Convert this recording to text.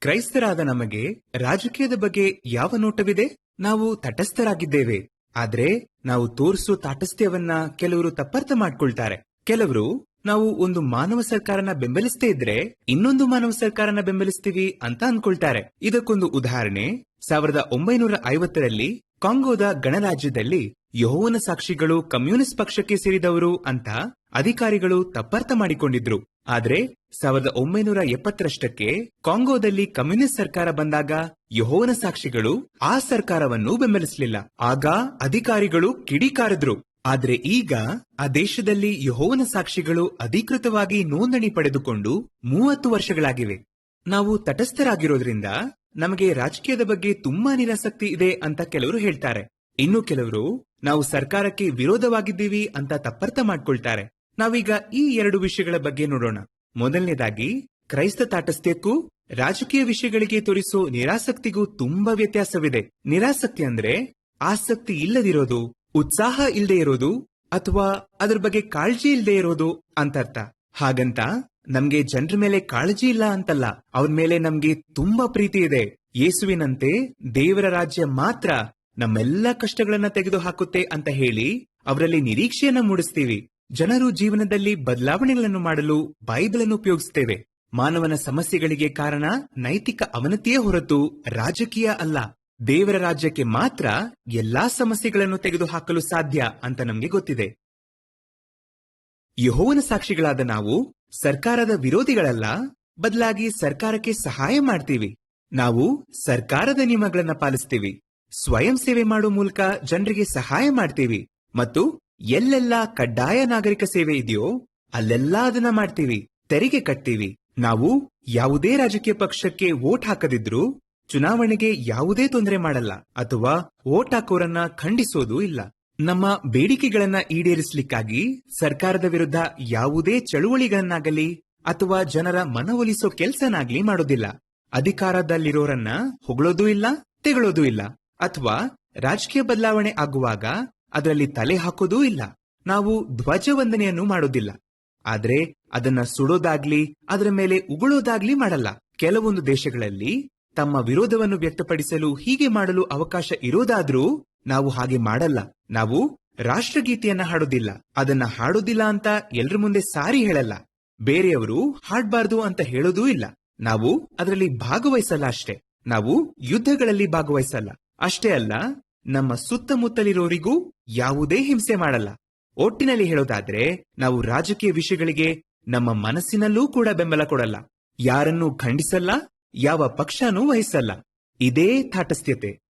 ಕ್ರೈಸ್ತರಾದ ನಮಗೆ ರಾಜಕೀಯದ ಬಗ್ಗೆ ಯಾವ ನೋಟವಿದೆ? ನಾವು ತಟಸ್ಥರಾಗಿದ್ದೇವೆ. ಆದ್ರೆ ನಾವು ತೋರಿಸೋ ತಾಟಸ್ಥ್ಯವನ್ನ ಕೆಲವರು ತಪ್ಪರ್ಥ ಮಾಡ್ಕೊಳ್ತಾರೆ. ಕೆಲವರು ನಾವು ಒಂದು ಮಾನವ ಸರ್ಕಾರನ ಬೆಂಬಲಿಸದೇ ಇದ್ರೆ ಇನ್ನೊಂದು ಮಾನವ ಸರ್ಕಾರನ ಬೆಂಬಲಿಸ್ತೀವಿ ಅಂತ ಅನ್ಕೊಳ್ತಾರೆ. ಇದಕ್ಕೊಂದು ಉದಾಹರಣೆ, ಸಾವಿರದ ಒಂಬೈನೂರ ಐವತ್ತರಲ್ಲಿ ಕಾಂಗೋದ ಗಣರಾಜ್ಯದಲ್ಲಿ ಯಹೋವನ ಸಾಕ್ಷಿಗಳು ಕಮ್ಯುನಿಸ್ಟ್ ಪಕ್ಷಕ್ಕೆ ಸೇರಿದವರು ಅಂತ ಅಧಿಕಾರಿಗಳು ತಪ್ಪರ್ಥ ಮಾಡಿಕೊಂಡಿದ್ರು. ಆದ್ರೆ ಸಾವಿರದ ಒಂಬೈನೂರ ಎಪ್ಪತ್ತರಷ್ಟಕ್ಕೆ ಕಾಂಗೋದಲ್ಲಿ ಕಮ್ಯುನಿಸ್ಟ್ ಸರ್ಕಾರ ಬಂದಾಗ ಯಹೋವನ ಸಾಕ್ಷಿಗಳು ಆ ಸರ್ಕಾರವನ್ನು ಬೆಂಬಲಿಸಲಿಲ್ಲ. ಆಗ ಅಧಿಕಾರಿಗಳು ಕಿಡಿಕಾರಿದ್ರು. ಆದ್ರೆ ಈಗ ಆ ದೇಶದಲ್ಲಿ ಯಹೋವನ ಸಾಕ್ಷಿಗಳು ಅಧಿಕೃತವಾಗಿ ನೋಂದಣಿ ಪಡೆದುಕೊಂಡು ಮೂವತ್ತು ವರ್ಷಗಳಾಗಿವೆ. ನಾವು ತಟಸ್ಥರಾಗಿರೋದ್ರಿಂದ ನಮಗೆ ರಾಜಕೀಯದ ಬಗ್ಗೆ ತುಂಬಾ ನಿರಾಸಕ್ತಿ ಇದೆ ಅಂತ ಕೆಲವರು ಹೇಳ್ತಾರೆ. ಇನ್ನು ಕೆಲವರು ನಾವು ಸರ್ಕಾರಕ್ಕೆ ವಿರೋಧವಾಗಿದ್ದೀವಿ ಅಂತ ತಪ್ಪರ್ಥ ಮಾಡ್ಕೊಳ್ತಾರೆ. ನಾವೀಗ ಈ ಎರಡು ವಿಷಯಗಳ ಬಗ್ಗೆ ನೋಡೋಣ. ಮೊದಲನೇದಾಗಿ, ಕ್ರೈಸ್ತ ತಾಟಸ್ಥ್ಯಕ್ಕೂ ರಾಜಕೀಯ ವಿಷಯಗಳಿಗೆ ತೋರಿಸೋ ನಿರಾಸಕ್ತಿಗೂ ತುಂಬಾ ವ್ಯತ್ಯಾಸವಿದೆ. ನಿರಾಸಕ್ತಿ ಅಂದ್ರೆ ಆಸಕ್ತಿ ಇಲ್ಲದಿರೋದು, ಉತ್ಸಾಹ ಇಲ್ಲದೆ ಇರೋದು, ಅಥವಾ ಅದ್ರ ಬಗ್ಗೆ ಕಾಳಜಿ ಇಲ್ಲದೆ ಇರೋದು ಅಂತರ್ಥ. ಹಾಗಂತ ನಮ್ಗೆ ಜನರ ಮೇಲೆ ಕಾಳಜಿ ಇಲ್ಲ ಅಂತಲ್ಲ, ಅವ್ರ ಮೇಲೆ ನಮ್ಗೆ ತುಂಬಾ ಪ್ರೀತಿ ಇದೆ. ಯೇಸುವಿನಂತೆ ದೇವರ ರಾಜ್ಯ ಮಾತ್ರ ನಮ್ಮೆಲ್ಲ ಕಷ್ಟಗಳನ್ನ ತೆಗೆದು ಹಾಕುತ್ತೆ ಅಂತ ಹೇಳಿ, ಅವರಲ್ಲಿ ನಿರೀಕ್ಷೆಯನ್ನ ಮೂಡಿಸ್ತೀವಿ. ಜನರು ಜೀವನದಲ್ಲಿ ಬದಲಾವಣೆಗಳನ್ನು ಮಾಡಲು ಬೈಬಲ್ ಅನ್ನು ಉಪಯೋಗಿಸುತ್ತೇವೆ. ಮಾನವನ ಸಮಸ್ಯೆಗಳಿಗೆ ಕಾರಣ ನೈತಿಕ ಅವನತಿಯೇ ಹೊರತು ರಾಜಕೀಯ ಅಲ್ಲ. ದೇವರ ರಾಜ್ಯಕ್ಕೆ ಮಾತ್ರ ಎಲ್ಲಾ ಸಮಸ್ಯೆಗಳನ್ನು ತೆಗೆದುಹಾಕಲು ಸಾಧ್ಯ ಅಂತ ನಮಗೆ ಗೊತ್ತಿದೆ. ಯಹೋವನ ಸಾಕ್ಷಿಗಳಾದ ನಾವು ಸರ್ಕಾರದ ವಿರೋಧಿಗಳಲ್ಲ, ಬದಲಾಗಿ ಸರ್ಕಾರಕ್ಕೆ ಸಹಾಯ ಮಾಡ್ತೀವಿ. ನಾವು ಸರ್ಕಾರದ ನಿಯಮಗಳನ್ನ ಪಾಲಿಸ್ತೀವಿ. ಸ್ವಯಂ ಸೇವೆ ಮಾಡುವ ಮೂಲಕ ಜನರಿಗೆ ಸಹಾಯ ಮಾಡ್ತೀವಿ. ಮತ್ತು ಎಲ್ಲೆಲ್ಲ ಕಡ್ಡಾಯ ನಾಗರಿಕ ಸೇವೆ ಇದೆಯೋ, ಅಲ್ಲೆಲ್ಲ ಅದನ್ನ ಮಾಡ್ತೀವಿ. ತೆರಿಗೆ ಕಟ್ತೀವಿ. ನಾವು ಯಾವುದೇ ರಾಜಕೀಯ ಪಕ್ಷಕ್ಕೆ ವೋಟ್ ಹಾಕದಿದ್ರೂ ಚುನಾವಣೆಗೆ ಯಾವುದೇ ತೊಂದರೆ ಮಾಡಲ್ಲ ಅಥವಾ ವೋಟ್ ಹಾಕೋರನ್ನ ಖಂಡಿಸೋದು ಇಲ್ಲ. ನಮ್ಮ ಬೇಡಿಕೆಗಳನ್ನ ಈಡೇರಿಸಲಿಕ್ಕಾಗಿ ಸರ್ಕಾರದ ವಿರುದ್ಧ ಯಾವುದೇ ಚಳುವಳಿಗಳನ್ನಾಗಲಿ ಅಥವಾ ಜನರ ಮನವೊಲಿಸೋ ಕೆಲಸನಾಗ್ಲಿ ಮಾಡೋದಿಲ್ಲ. ಅಧಿಕಾರದಲ್ಲಿರೋರನ್ನ ಹೊಗಳೋದೂ ಇಲ್ಲ, ತೆಗಳೋದೂ ಇಲ್ಲ. ಅಥವಾ ರಾಜಕೀಯ ಬದಲಾವಣೆ ಆಗುವಾಗ ಅದರಲ್ಲಿ ತಲೆ ಹಾಕೋದೂ ಇಲ್ಲ. ನಾವು ಧ್ವಜವಂದನೆಯನ್ನು ಮಾಡೋದಿಲ್ಲ. ಆದರೆ ಅದನ್ನ ಸುಡೋದಾಗ್ಲಿ, ಅದರ ಮೇಲೆ ಉಗುಳೋದಾಗ್ಲಿ ಮಾಡಲ್ಲ. ಕೆಲವೊಂದು ದೇಶಗಳಲ್ಲಿ ತಮ್ಮ ವಿರೋಧವನ್ನು ವ್ಯಕ್ತಪಡಿಸಲು ಹೀಗೆ ಮಾಡಲು ಅವಕಾಶ ಇರೋದಾದ್ರೂ ನಾವು ಹಾಗೆ ಮಾಡಲ್ಲ. ನಾವು ರಾಷ್ಟ್ರಗೀತೆಯನ್ನ ಹಾಡೋದಿಲ್ಲ. ಅದನ್ನ ಹಾಡೋದಿಲ್ಲ ಅಂತ ಎಲ್ರ ಮುಂದೆ ಸಾರಿ ಹೇಳಲ್ಲ. ಬೇರೆಯವರು ಹಾಡ್ಬಾರ್ದು ಅಂತ ಹೇಳೋದೂ ಇಲ್ಲ. ನಾವು ಅದರಲ್ಲಿ ಭಾಗವಹಿಸಲ್ಲ ಅಷ್ಟೇ. ನಾವು ಯುದ್ಧಗಳಲ್ಲಿ ಭಾಗವಹಿಸಲ್ಲ. ಅಷ್ಟೇ ಅಲ್ಲ ನಮ್ಮ ಸುತ್ತಮುತ್ತಲಿರೋರಿಗೂ ಯಾವುದೇ ಹಿಂಸೆ ಮಾಡಲ್ಲ. ಒಟ್ಟಿನಲ್ಲಿ ಹೇಳೋದಾದ್ರೆ, ನಾವು ರಾಜಕೀಯ ವಿಷಯಗಳಿಗೆ ನಮ್ಮ ಮನಸ್ಸಿನಲ್ಲೂ ಕೂಡ ಬೆಂಬಲ ಕೊಡಲ್ಲ. ಯಾರನ್ನೂ ಖಂಡಿಸಲ್ಲ, ಯಾವ ಪಕ್ಷನೂ ವಹಿಸಲ್ಲ. ಇದೇ ತಾಟಸ್ಥ್ಯತೆ.